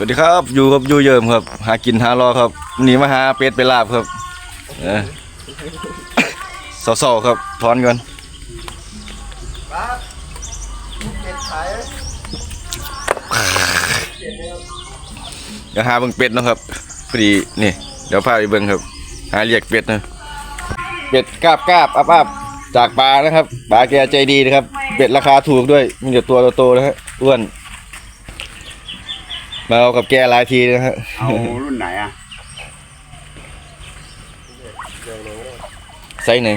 วัสดีครับ อยู่กับอยู่เยิมครับ หากินหารอครับหนีมาหาเป็ดไปลาบครับเออเศร้าๆครับถอนก่อนเดี๋ยวหาเบิ่งเป็ดนะครับพอดีนี่ เดี๋ยวพาไปเบิ่งครับ หาเรียกเป็ดนะเป็ดกาบกาบอับอับจากปลานะครับปลาแกใจดีนะครับ เป็ดราคาถูกด้วยมีแต่ตัวโตๆนะฮะอ้วน มาเอากับแกหลายทีนะฮะเอารุ่นไหนอะไซส์ไหน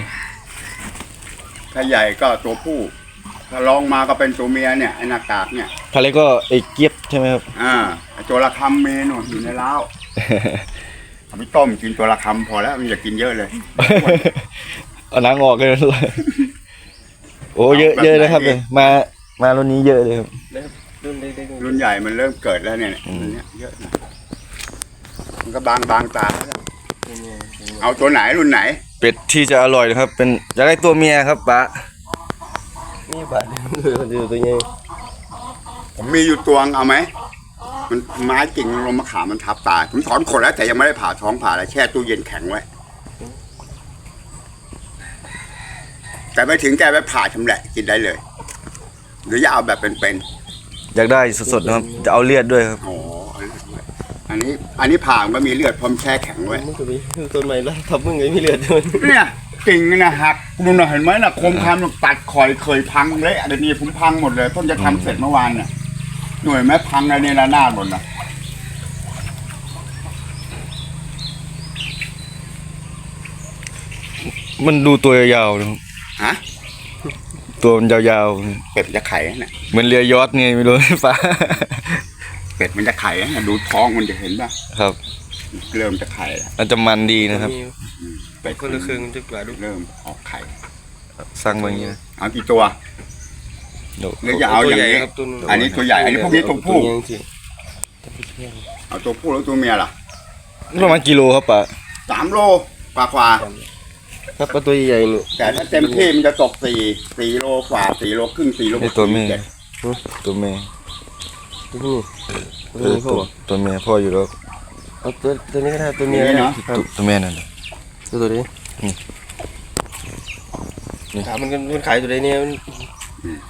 ถ้าใหญ่ก็ตัวผู้ ถ้าลองมาก็เป็นตัวเมียเนี่ยไอ้หน้ากากเนี่ยทะเลก็ไอ้เกียบใช่ไหมครับอ่าไอ้ตัวละคำเมนูอยู่ในเล้าวเอาไปต้มกินตัวละคำพอแล้วมันอย่ากินเยอะเลยเอาหนังออกเลยโอ้เยอะเอาแบบเยอะนะครับไหนดีเลยมามารุ่นนี้เยอะเลยครับ รุ่นใหญ่มันเริ่มเกิดแล้วเนี่ยอืมรุ่นเนี้ยเยอะนะมันก็บางบางตาแล้วเอาตัวไหนรุ่นไหน เป็ดที่จะอร่อยนะครับ เป็นอยากได้ตัวเมียครับปะนี่บาทเดียวเดียวตัวใหญ่ผมมีอยู่ตัวงเอาไหมมันไม้กิ่งลงมาขามันทับตายผมถอนขนแล้วแต่ยังไม่ได้ผ่าท้องผ่าอะไรแช่ตู้เย็นแข็งไว้แต่ไปถึงแกไปผ่าชำแหละกินได้เลย หรือจะเอาแบบเป็น อยากได้สดๆนะครับจะเอาเลือดด้วยครับๆอ๋ออันนี้อันนี้ผ่ามันมีเลือดพร้อมแช่แข็งไว้ มึงก็ไปต้นไม้แล้วทับมึงไงไม่เหลือเดินเนี่ยกิ่งนะหักดูนะเห็นไหมนะคมคำมันตัดคอยเคยพังเละเดี๋ยวนี้ผมพังหมดเลยเพิ่งจะทำเสร็จเมื่อวานเนี่ยหน่วยแม่พังอะไรเนี่ยระนาดหมดนะมันดูตัวยาวๆนะครับฮะ ตัวมันยาวเป็ดจะไข่นะๆ เหมือนเรือยอทไงไม่รู้ปะเป็ดมันจะไข่นะดูท้องมันจะเห็นป่ะครับ เริ่มจะไข่แล้วมันจะมันดีนะครับเป็ดคนละครึ่งจะกว่าดูเริ่มออกไข่สร้างมาอย่างนี้นะเอากี่ตัวเดี๋ยวหรือจะเอาอย่างนี้ครับตัวนึงอันนี้ตัวใหญ่อันนี้พวกนี้ตัวผู้ใหญ่สิเอาตัวผู้แล้วตัวเมียล่ะ ประมาณกิโลครับปะสามโลกว่ากว่า ครับก็ตัวใหญ่นี่แต่ถ้าเต็มที่มันจะตกสี่สี่โลกว่าสี่โลครึ่งสี่โลนี่ตัวเมียเจ็ดตัวเมียตัวนี้เอตัวอนี้ตัวพ่อตัวเมียพ่ออยู่แล้วเอาตัวตัวนี้ก็ได้ตัวเมียนี่เนาะครับตัวตัวเมียนั่นน่ะ ตัวตัวนี้นี่ ถามมันกันมันขายตัวใดเนี่ยมัน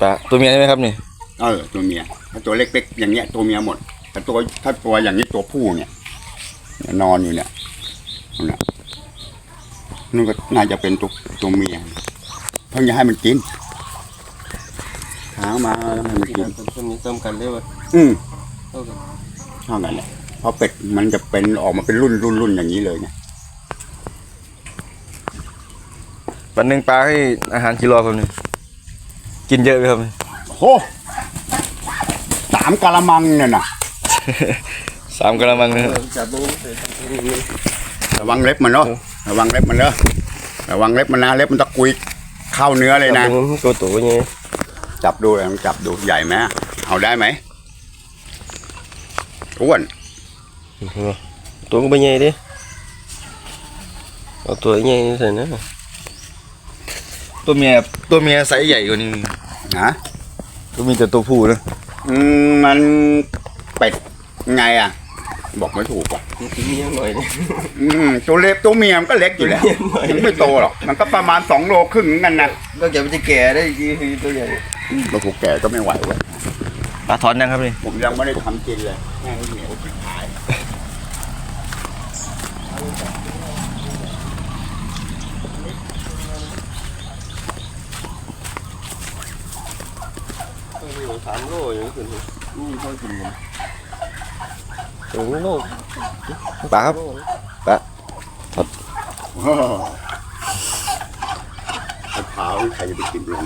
ปะตัวเมียใช่ไหมครับนี่เออตัวเมียถ้าตัวเล็กๆอย่างเงี้ยตัวเมียหมดแต่ตัวถ้าตัวอย่างนี้ตัวผู้เนี่ยเนี่ยนอนอยู่เนี่ยนั่นน่ะ นั่นก็น่าจะเป็นตัวตัวเมียเพิ่งจะให้มันกินหางมาแล้วให้มันกินตัวนี้เติมกันได้ป่ะอืมเท่ากันเท่านั้นแหละเพราะเป็ดมันจะเป็นออกมาเป็นรุ่นรุ่นรุ่นอย่างนี้เลยเนี่ยวันหนึ่งปลาให้อาหารกิโลครับนี่กินเยอะไหมครับนี่โอ้โหสามกะละมังเนี่ยนะสามกระมังนะจับมึงใส่ตัวนี้ระวังเล็บมันเนาะ ระวังเล็บมันเนาะระวังเล็บมันนะเล็บมันตะกุยเข้าเนื้อเลยนะจับมึงตัวโตใหญ่จับดูเลยจับดูใหญ่ไหมเอาได้ไหมอ้วนตัวก็ไม่ใหญ่ดิเอาตัวใหญ่ใส่นะตัวเมียตัวเมียไซส์ใหญ่กว่านี้นะก็มีแต่ตัวผู้นะอืมมันเป็ดไงอะ บอกไม่ถูกว่ะมันกินเมียหน่อยดิอืมตัวเล็กตัวเมียมันก็เล็กอยู่แล้วมันไม่โตหรอกมันก็ประมาณสองโลครึ่งนั่นนะก็จะมันจะแก่ได้ดีคือตัวใหญ่บางถูกแก่ก็ไม่ไหวเว้ยปลาถอนยังครับนี่ผมยังไม่ได้ทำกินเลยแม่งเหนียวชิบหายสามโลอย่างนี้คือนี่เขากิน สองโลปลาครับปลาโอ้โหมะพร้าใครจะไปกินลง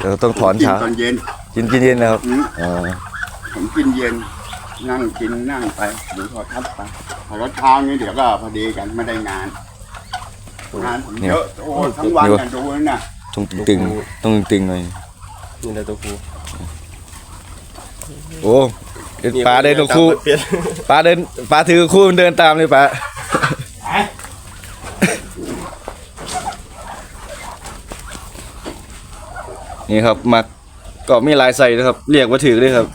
เราต้องถอนกินเช้าตอนเย็นกินกินเย็นนะครับอือผมกินเย็นนั่งกินนั่งไปดูโทอทัศน์ไปพอรถเช้านี้เดี๋ยวก็พอดีกันไม่ได้งานงานผมเยอะโอ้ทั้งวันน่ะดูนั่นะต้องตึงต้องตึงหน่อยนี่แหละตัวกูโอ้ เดินปลาเดินกับคู่ปลาเดินปลาถือคู่มันเดินตามเลยปลานี่ครับมักก็มีลายใส่นะครับ เรียกว่าถือด้วยครับ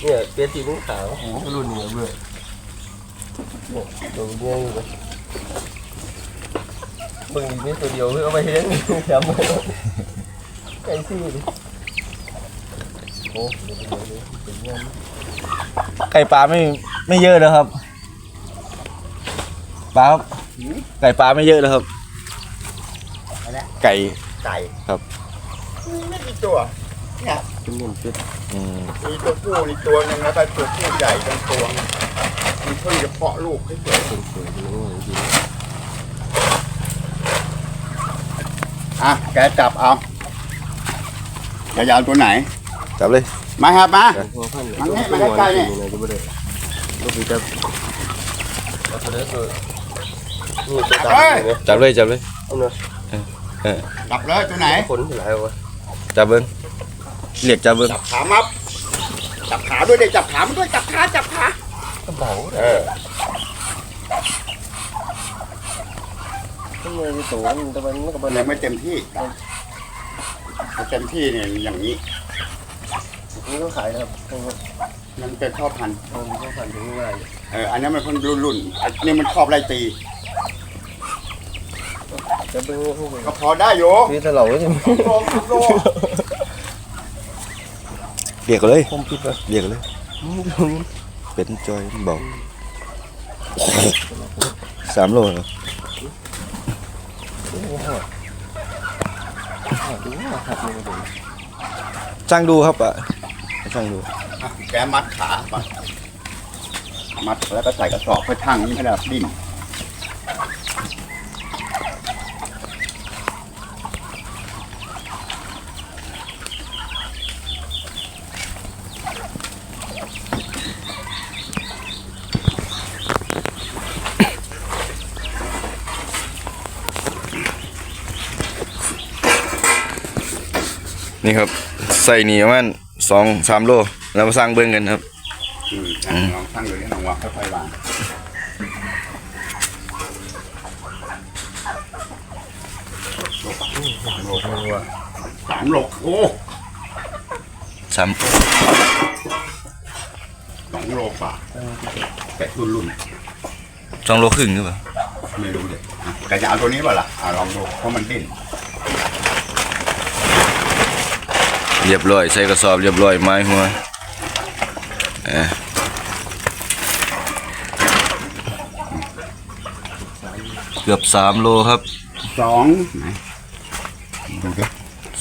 เนี่ยเป็ดสีนุ่งขาวรุ่นนี้เบื่อเนี่ยตัวเนี้ยอยู่เลยเบิ่งอีกนิดตัวเดียวเพื่อเอาไปเลี้ยงแถมเลยไก่ซี่ดิโอ้เดี๋ยวเดี๋ยวเดี๋ยวเป็นเงี้ยไก่ปลาไม่ไม่เยอะนะครับปลาครับไก่ปลาไม่เยอะนะครับอะไรนะไก่ไก่ครับมีไม่กี่ตัวเนี่ย เป็นเหมือนเป็ดอืมมีตัวผู้อีกตัวหนึงแล้วก็ตัวผู้ใหญ่ทั้งตัวมันเพิ่งจะเพาะลูกให้เกิดสวยๆดูว่าจริงอะแกจับเอาจะยาวตัวไหน จับเลยมาครับมาๆหัวพันมันเนี่ยมันใกล้ๆเนี่ย ดูไม่ได้ลูกพี่จับเอาตัวนี้ตัวนี่ตัวตามเลยจับเลยจับเลย เอาเนาะจับเลยตัวไหนขนหลายวะจับเบิ้ง เรียกจับเบิ้งจับขามับจับขาด้วยเด็จับขามันด้วยจับขาจับขากระเป๋าเออทำไมมีตัวมันตะวันมันก็บันยังไม่เต็มที่ถ้าเต็มที่เนี่ยอย่างนี้นี่ก็ขายนะครับตรงนี้มันเป็นข้อพันธุ์ตรงนี้ก็ผ่านถึงเวลาเอออันนี้มันเพิ่งรุ่นรุ่นๆอันนี้มันครอบไล่ตีจะเป็นพวกก็พอได้อยู่นี่ถ้าเราใช่ไหมโลโล เรียกเลยผมคิดว่าเรียกเลยเป็นจอยมันบอกสามโลเหรอดูว่าหักมือผมช่างดูครับอะช่างดูอะแกมัดขาปะมัดแล้วก็ใส่กระสอบไปทั้งนี้ให้ได้ดิ้น นี่ครับใส่นี่ประมาณสองสามโลแล้วมาสร้างเบิ้งกันครับอืมอะลองทั้งเลยลองวางค่อยๆวางสามโลโอ้สามสองโลกว่าแต่รุ่นรุ่นสองโลครึ่งหรือเปล่าๆไม่รู้เด็กแกจะเอาตัวนี้เปล่าล่ะอะลองดูเพราะมันดิ้น เรียบร้อย ใส่กระสอบเรียบร้อยไม้หัวเอ่อเกือบสามโลครับสองไหนดูดิ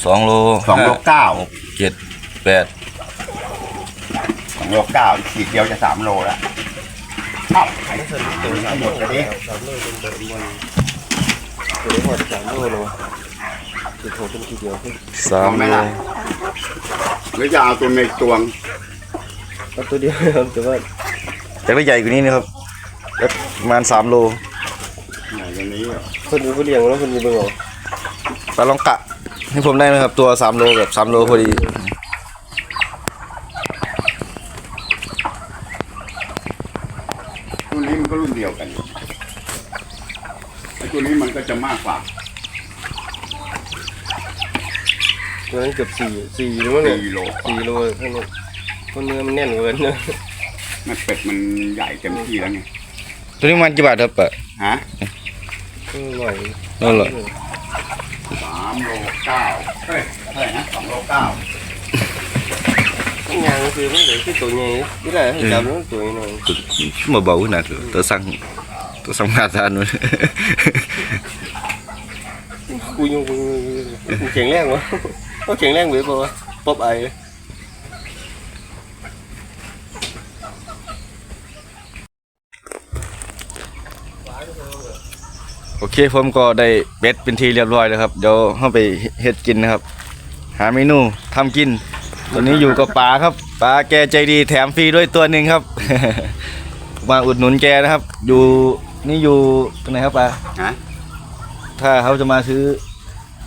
สองโลสองโลเก้าเจ็ดแปดสองโลเก้าขีดเดียวจะสามโลแล้วเอ้าไอ้ไม่เสสร็จนตัวสามโลหมดจะดิสามโลเป็นตัวมันตัวนี้พอสามโลเล ยวะจุดโทเป็นทีเดียวขึ้นสามโลหรือจะเอาตัวในตวงเอาตัวเดียวครับแต่ว่าแต่ก็ใหญ่กว่านี้นะครับแล้วประมาณสามโลไหนตัวนี้เหรอคนดูผู้เลี้ยงแล้วคนดูเบิ่งเอาปลาลองกะให้ผมได้ไหมครับตัวสามโลแบบสามโลพอดี ตัวนี้มันก็รุ่นเดียวกันไอ้ตัวนี้มันก็จะมากกว่า ตัวนั้นเกือบสี่สี่หรือว่าเนี่ยสี่โลสี่โลเท่านั้นคนเนื้อมันแน่นเกินเนอะมันเป็ดมันใหญ่เต็มที่แล้วไงตัวนี้ประมันกี่บาทครับปะฮะก็หน่อยนั่นเหรอสามโลเก้าเฮ้ยเท่าไหร่นะสองโลเก้างานก็คือมันเหลือที่ตัวใหญ่ที่ไหนให้จับมันตัวหน่อยมา เบาขนาดเหรอตัวสั่งตัวสั่งมาทานนู้นกูยังกูกูแข็งแรงวะเขาแข็งแรงเว้ยป่าวะป๊อบไอโอเคผมก็ได้เบ็ดเป็นทีเรียบร้อยแล้วครับ เดี๋ยวเข้าไปเฮ็ดกินนะครับ หาเมนูทำกินตอนนี้อยู่กับป๋าครับป๋าแกใจดีแถมฟรีด้วยตัวหนึ่งครับ มาอุดหนุนแกนะครับ อยู่นี่อยู่ตรงไหนครับป๋าฮะถ้าเขาจะมาซื้อ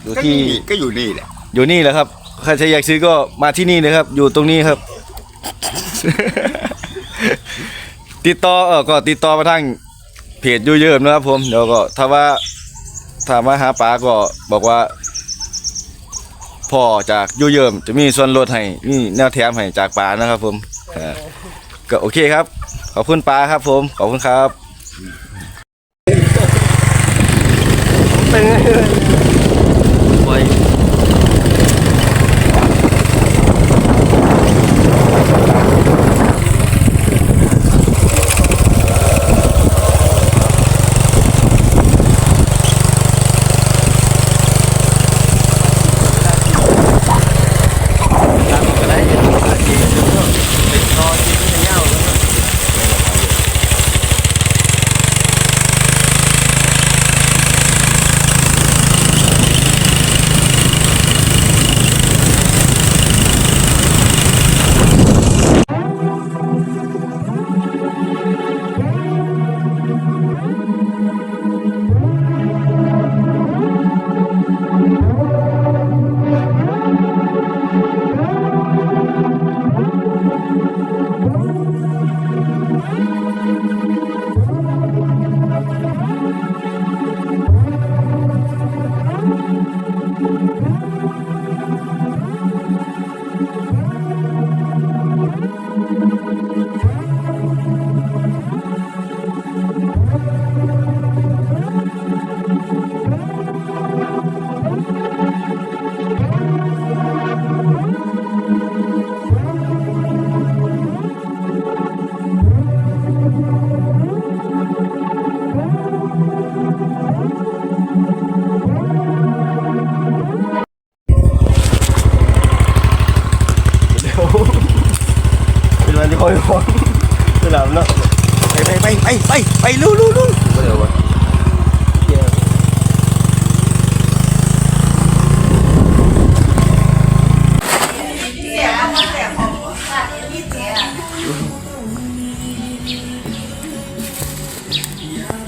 อยู่ก็ที่นี่ก็อยู่นี่แหละ อยู่นี่แหละครับ ใครจะอยากซื้อก็มาที่นี่เลยครับ อยู่ตรงนี้ครับ ติดต่อเออก็ติดต่อมาทางเพจยูเยิมนะครับ ผมเดี๋ยวก็ถ้าว่าถามว่าหาป๋าก็บอกว่าพ่อจากยูเยิมจะมีส่วนลดให้มีแนวแถมให้จากป๋านะครับ ผมก็โอเคครับ ขอบคุณปลาครับผม ขอบคุณครับเป็นไง เป็นวันที่คอยสนามเนาะไปไปไปไปไปไปลู่ลู่ลู่ก็เดี๋ยววะเกียร์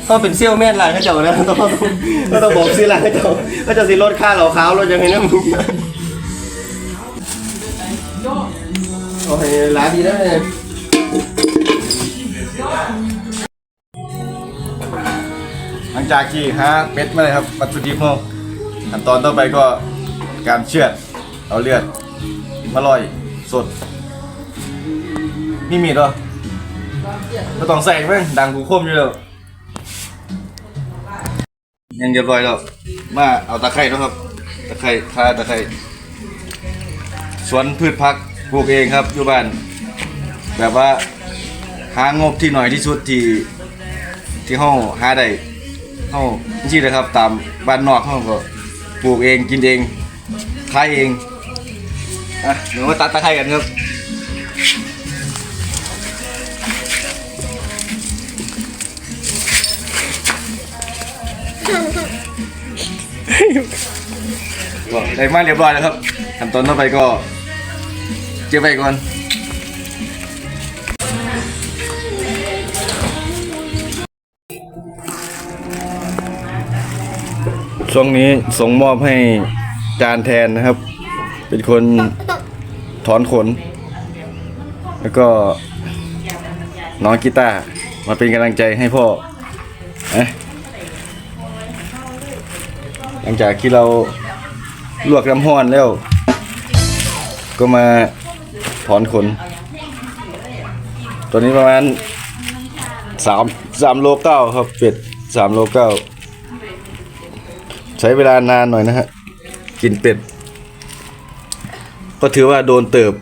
เขาเป็นเซี่ยวแม่นร้านเขาเจ้านะต้องต้องต้องต้องบอกซื้อร้านเขาเจ้าเขาเจะสิลดค่าเหล่าขาวลดยังไงนะมึงโอเคร้านดีแล้วเนี่ย ลังจากที่หาเป็ดมาเลยครับวัตถุดิบเราขั้นตอนต่อไปก็การเชือดเอาเลือดมาลอยสดมีมีดเหรอก็ต้องใส่ไหมดังกูคมอยู่แล้วยังเรียบร้อยแล้วมาเอาตะไคร้นะครับตะไคร้ทาตะไคร้สวนพืชผักปลูกเองครับอยู่บ้านแบบว่าหางบที่หน่อยที่สุดที่ที่ห้องหาได้ ห้องที่เลยครับ ตามบ้านนอกห้องก็ปลูกเองกินเองขายเองอะเดี๋ยวมาตัดตะไคร้กันครับก็ได้มาเรียบร้อยแล้วครับขั้นตอนต่อไปก็เก็บไว้ก่อน ช่วงนี้ส่งมอบให้จานแทนนะครับ เป็นคนถอนขน แล้วก็น้องกีตาร์มาเป็นกำลังใจให้พ่อเอ๊ะหลังจากที่เราลวกน้ำห้อนแล้ว ก็มาถอนขน ตัวนี้ประมาณสามสามโลเก้าครับเป็ดสามโลเก้า ใช้เวลานานหน่อยนะฮะกินเป็ด ก็ถือว่าโดนเติบ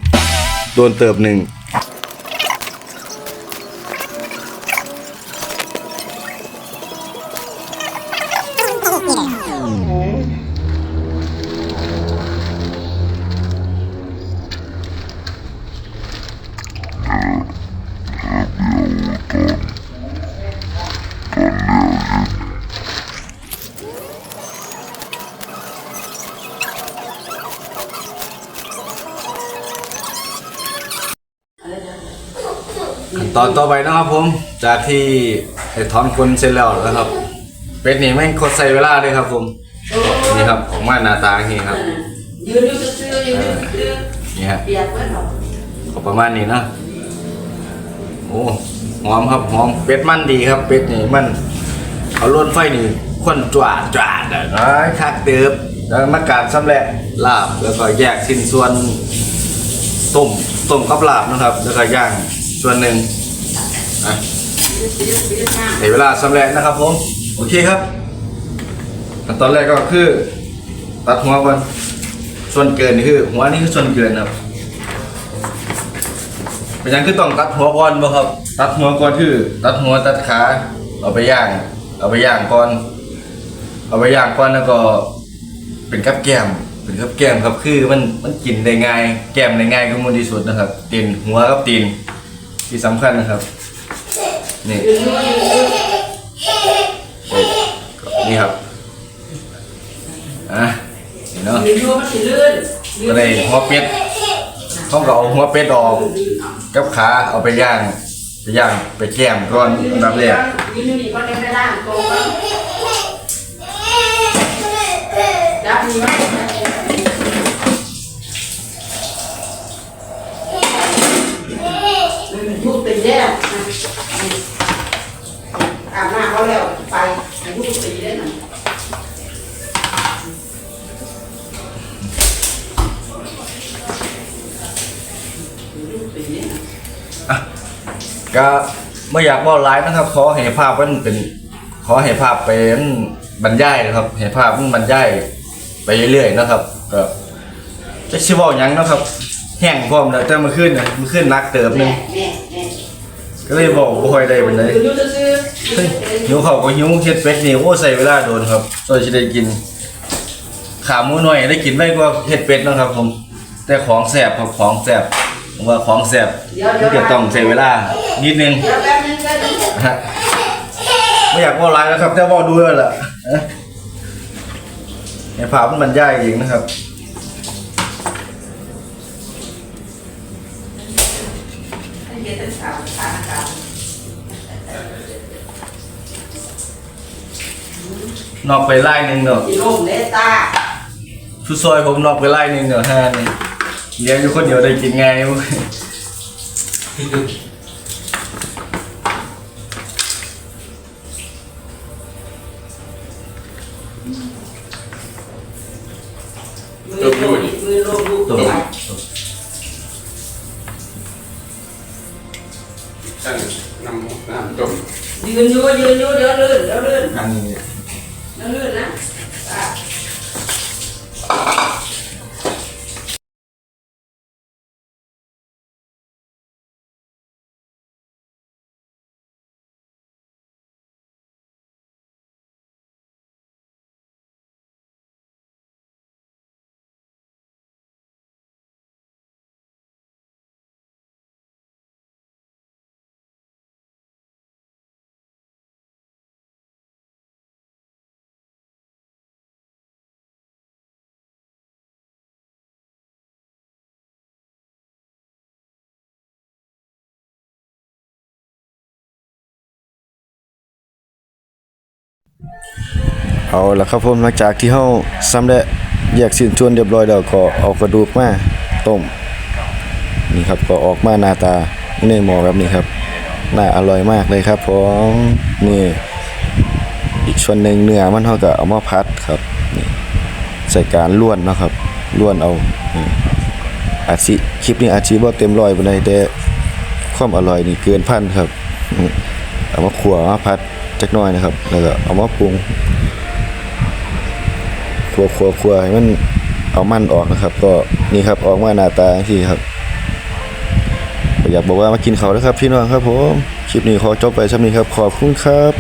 โดนเติบหนึ่ง อนต่อไปนะครับผม จากที่ได้ถอนขนเสร็จแล้วนะครับ เป็ดนี่แม่งโคตรใส่เวลาเลยครับ ผม นี่ครับของมาหน้าตาอย่างนี้ครับยืนอยู่ซื่อๆยืนอยู่ซื่อนี่ฮะเปียกเพื่อนหรอก็ประมาณนี้นะโอ้หอมครับหอมเป็ดมันดีครับ เป็ดนี่มันเอาล้นไฟนี่ควันจวาดจวาดอะน้อยคักเติบแล้วมาการสำเร็จลาบแล้วก็แยกชิ้นส่วนต้มต้มกับลาบนะครับ แล้วก็ย่างส่วนหนึ่ง อะในเวลาสำเร็จนะครับผม โอเคครับขั้นตอนแรกก็คือ ตัดหัวก่อนส่วนเกินนี่คือ หัวนี่คือส่วนเกินครับเป็นยังคือต้องตัดหัวก่อนบ่ครับ ตัดหัวก่อนคือ ตัดหัวตัดขาเอาไปย่าง เอาไปย่างก่อน เอาไปย่างก่อนแล้วก็ เป็นกับแก้มเป็นกับแก้มครับคือมันมันกินได้ง่าย แก้มได้ง่ายก็มันที่สุดนะครับตีนหัวกับตีนที่สำคัญนะครับ นี่นี่ครับอะนี่เนาะยืนอยู่มันสิลื่นก็ได้หัวเป็ดเขาก็เอาหัวเป็ดออกกับขาเอาไปย่างไปย่างไปแก้มก่อนอันดับแรกยืนอยู่นี่ก็ได้ไม่ได้ตรงกันจับนี่มันยุบเป็นแย่อาบน้ำเขา แล้วไปยุบตีได้หน่อยก็ไม่อยากบอกไลฟ์นะครับขอให้ภาพมันเป็นขอให้ภาพเป็นบรรยายนะครับให้ภาพมันบรรยายไปเรื่อยๆนะครับก็จะชิบอกยังนะครับ แห้งพร้อมแล้วแต่มื่อคืนนี่ยเมื่อคืนนักเติบหนึงแม่แม่ ก็เลยบอกบ่ค่อยได้เป็นไรยืนอยู่ซื่อเฮ้ยหิวเขาวก็หิวเฮ็ดเป็ดนี่โอ้ใส่เวลาโดนครับซอยสิได้กิน ขาหมูหน่อยได้กินไว้กว่าเฮ็ดเป็ดนะครับ ผม แต่ของแซ่บครับของแซ่บผมว่าของแซ่บมันก็ต้องใช้เวลานิดนึงฮะไม่อยากว่าไลน์นะครับแต่ว่าดูแล้วล่ะเอ้ยในภาพมันบรรยายเองนะครับ นอกไปไล่หนึ่งเนาะที่โล่งเลตาชุดซอยผมนอกไปไล่หนึ่งเนาะห้านี่เลี้ยงอยู่คนเดียวได้กินไงวะมือโล่งมือโล่งลูกตัวไปตั้งน้ำน้ำต้มยืนอยู่ยืนอยู่เดี๋ยวลื่นเดี๋ยวลื่นอันนี้ เอาละครับผมหลังจากที่เฮาซ้ำได้แยกสิ้นส่วนเรียบร้อยแล้วก็เอากระดูกมาต้มนี่ครับก็ออกมาหน้าตาในหม้อแบบนี้ครับน่าอร่อยมากเลยครับผมนี่อีกส่วนหนึ่งเนื้อมันเฮาก็เอามาพัดครับนี่ใส่การล้วนนะครับล้วนเอาอาจสิคลิปนี้อาจสิบ่เต็มร้อยปานใดแต่ความอร่อยนี่เกินพันครับมเอามาขัวามาพัดจักหน่อยนะครับ แล้วก็เอามาปรุง ขัวขัวขัวให้มันเอามันออกนะครับ ก็นี่ครับออกมาหน้าตาที่ครับอยากบอกว่ามากินเขาแล้วครับพี่น้องครับผมคลิปนี้ขอจบไปช่นนี้ครับขอบคุณครับ